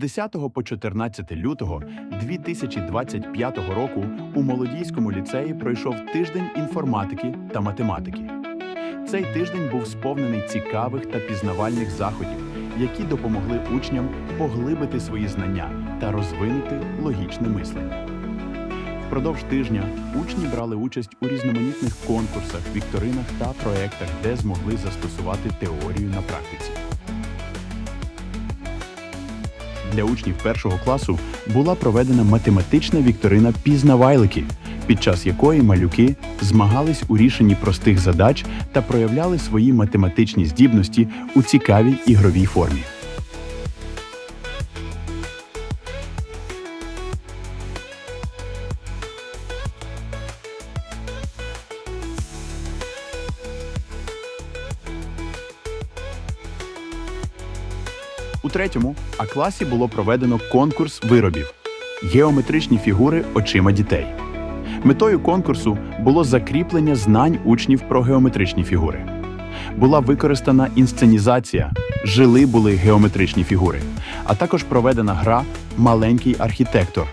10 по 14 лютого 2025 року у Молодійському ліцеї пройшов тиждень інформатики та математики. Цей тиждень був сповнений цікавих та пізнавальних заходів, які допомогли учням поглибити свої знання та розвинути логічне мислення. Впродовж тижня учні брали участь у різноманітних конкурсах, вікторинах та проєктах, де змогли застосувати теорію на практиці. Для учнів першого класу була проведена математична вікторина Пізнавайлики, під час якої малюки змагались у рішенні простих задач та проявляли свої математичні здібності у цікавій ігровій формі. У третьому А класі було проведено конкурс виробів геометричні фігури очима дітей. Метою конкурсу було закріплення знань учнів про геометричні фігури. Була використана інсценізація, жили були геометричні фігури, а також проведена гра Маленький архітектор,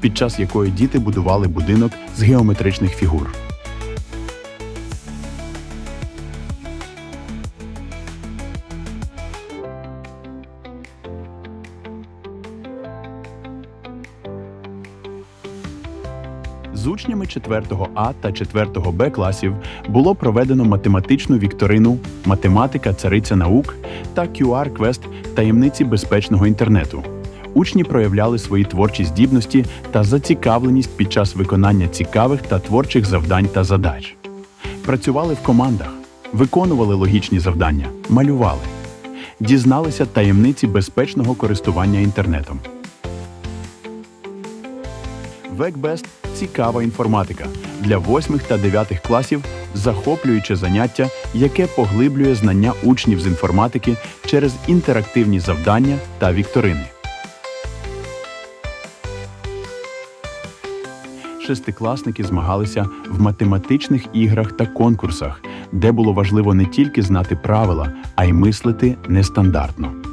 під час якої діти будували будинок з геометричних фігур. З учнями 4 А та 4 Б класів було проведено математичну вікторину Математика цариця наук та QR-квест таємниці безпечного інтернету. Учні проявляли свої творчі здібності та зацікавленість під час виконання цікавих та творчих завдань та задач. Працювали в командах, виконували логічні завдання, малювали, дізналися таємниці безпечного користування інтернетом. Векбест цікава інформатика для 8 та 9 класів, захоплююче заняття, яке поглиблює знання учнів з інформатики через інтерактивні завдання та вікторини. Шестикласники змагалися в математичних іграх та конкурсах, де було важливо не тільки знати правила, а й мислити нестандартно.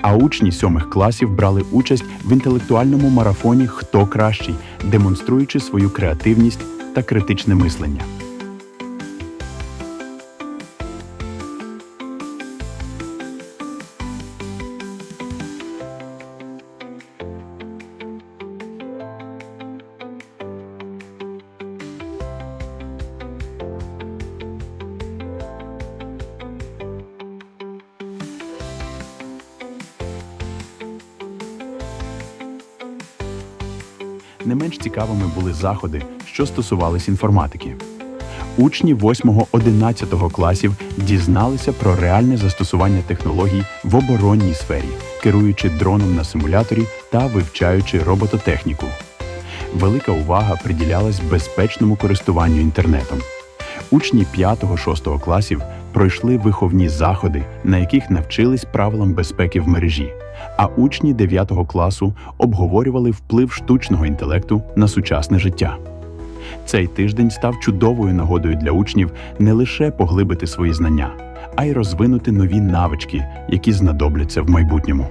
А учні сьомих класів брали участь в інтелектуальному марафоні Хто кращий, демонструючи свою креативність та критичне мислення. Не менш цікавими були заходи, що стосувались інформатики. Учні 8-11 класів дізналися про реальне застосування технологій в оборонній сфері, керуючи дроном на симуляторі та вивчаючи робототехніку. Велика увага приділялась безпечному користуванню інтернетом. Учні 5-6 класів пройшли виховні заходи, на яких навчились правилам безпеки в мережі. А учні 9 класу обговорювали вплив штучного інтелекту на сучасне життя. Цей тиждень став чудовою нагодою для учнів не лише поглибити свої знання, а й розвинути нові навички, які знадобляться в майбутньому.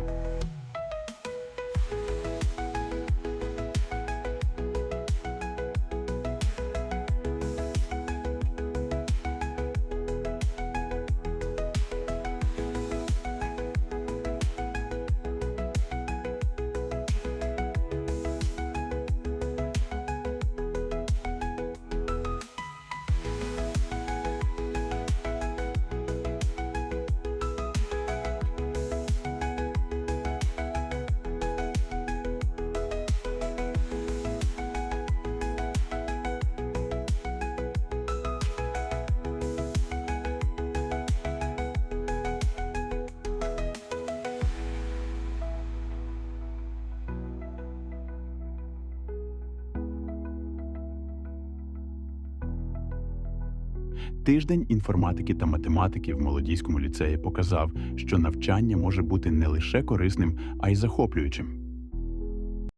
Тиждень інформатики та математики в молодійському ліцеї показав, що навчання може бути не лише корисним, а й захоплюючим.